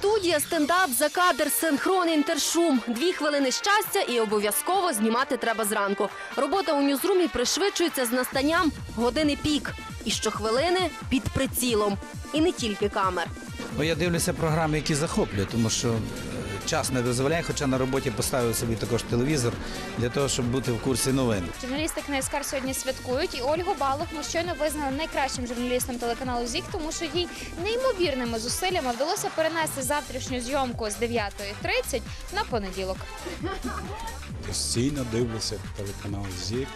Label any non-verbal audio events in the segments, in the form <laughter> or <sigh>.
Студія, стендап, закадр, синхрон, інтершум. Дві хвилини щастя і обов'язково знімати треба зранку. Робота у ньюзрумі пришвидшується з настанням години пік. І щохвилини під прицілом. І не тільки камер. Я дивлюся програми, які захоплюють, тому що час не дозволяє, хоча на роботі поставив собі також телевізор для того, щоб бути в курсі новин. Журналісти КНСК сьогодні святкують, і Ольгу Балух ми щойно визнали найкращим журналістом телеканалу ЗІК, тому що їй неймовірними зусиллями вдалося перенести завтрашню зйомку з 9.30 на понеділок. Постійно дивлюся телеканал ЗІК.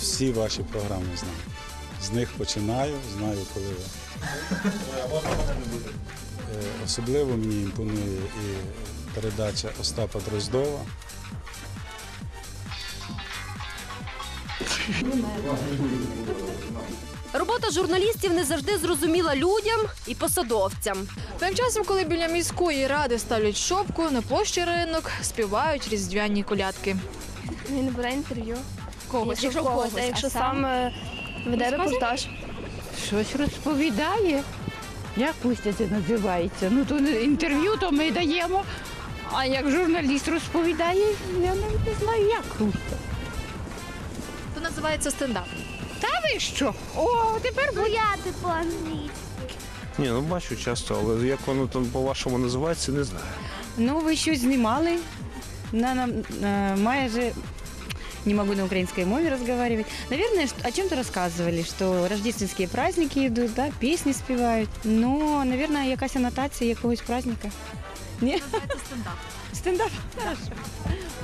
Всі ваші програми знаю. З них починаю, знаю, коли ви. Е, Особливо мені імпонує і передача Остапа Дроздова. Робота журналістів не завжди зрозуміла людям і посадовцям. Тим часом, коли біля міської ради ставлять шопку, на площі ринок співають різдвяні колядки. Він бере інтерв'ю. Когось, Якщо когось, а якщо сам е, веде репортаж. Щось розповідає. Як Костя це називається? Ну то інтерв'ю то ми даємо. А як журналіст розповідає, я навіть не знаю, як Костя. Це називається стендап. Та ви що? О, тепер ви- Гуляти по-англійськи. Ні, ну бачу часто, але як воно там по-вашому називається, не знаю. Ну, вы еще снимали на, на, на майже не могу на украинской мове разговаривать. Наверное, о чем-то рассказывали, что рождественские праздники идут, да, песни спевают. Но, наверное, якась аннотация якогось праздника. Ні? стендап. Стендап? Хорошо.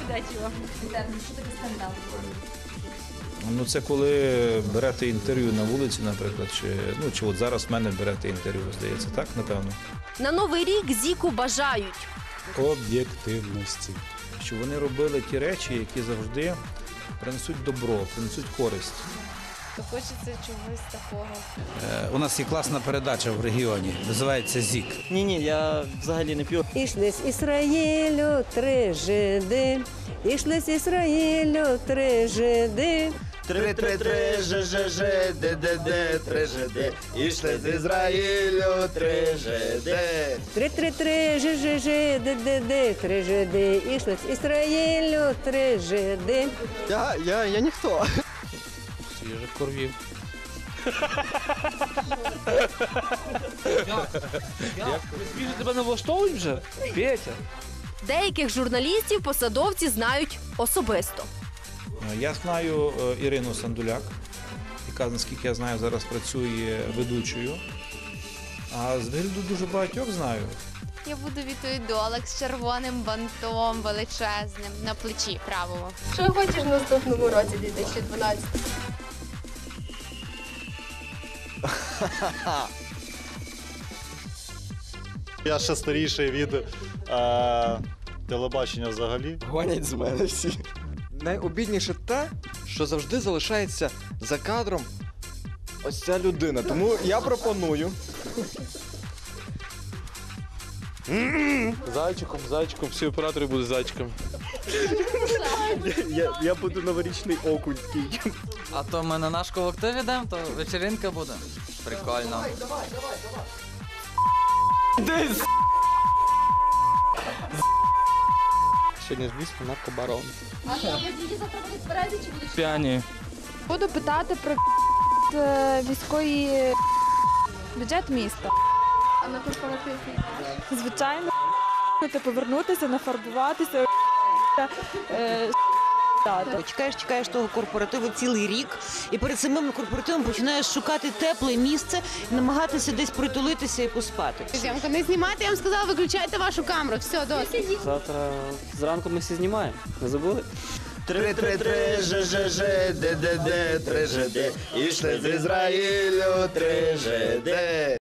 Удачі вам. Ну це коли берете інтерв'ю на вулиці, наприклад, чи ну чи от зараз в мене берете інтерв'ю, здається, так напевно. На новий рік зіку бажають. Об'єктивності. Щоб вони робили ті речі, які завжди принесуть добро, принесуть користь. То хочеться чогось такого. Е, у нас є класна передача в регіоні, називається ЗІК. Ні, ні, я взагалі не п'ю. Ішли з Ізраїлю три жиди, ішли з Ізраїлю три жиди. Три, три, три, ж, ж, ж, де, де, де, три жиди. Ішли з Ізраїлю, три жиди. Три, три, три, де, де, три жиди. Ішли з Ізраїлю три жиди. Я, я, я ніхто. Свіжих корвів. Він тебе не влаштовують вже? Петя. Деяких журналістів посадовці знають особисто. Е, Я знаю е, Ірину Сандуляк, яка, наскільки я знаю, зараз працює ведучою. А з вигляду дуже багатьох знаю. Я буду відеодолик з червоним бантом величезним на плечі правого. Що хочеш в наступному році, 2012? <laughs> Я ще старіший від е, телебачення взагалі. Гонять з мене всі. Найобідніше те, що завжди залишається за кадром ось ця людина. Тому я пропоную. Зайчиком, зайчиком, всі оператори будуть зайчиками. Я, я буду новорічний окунь такий. А то ми на наш колектив ідемо, то вечеринка буде. Прикольно. Сьогодні ж місто наркобарон. П'яні. Буду питати про <laughs> військові військовий <laughs> бюджет міста. А на корпоративі? Звичайно, <laughs> повернутися, нафарбуватися. Е, Чекаєш, чекаєш того корпоративу цілий рік, і перед самим корпоративом починаєш шукати тепле місце і намагатися десь притулитися і поспати. Зйомку не знімати, я вам сказала, виключайте вашу камеру. Все, досить. Завтра зранку ми всі знімаємо. Не забули? Три, три, три, ж, ж, ж, де, де, де, три жиди. Ішли з Ізраїлю, три жиди.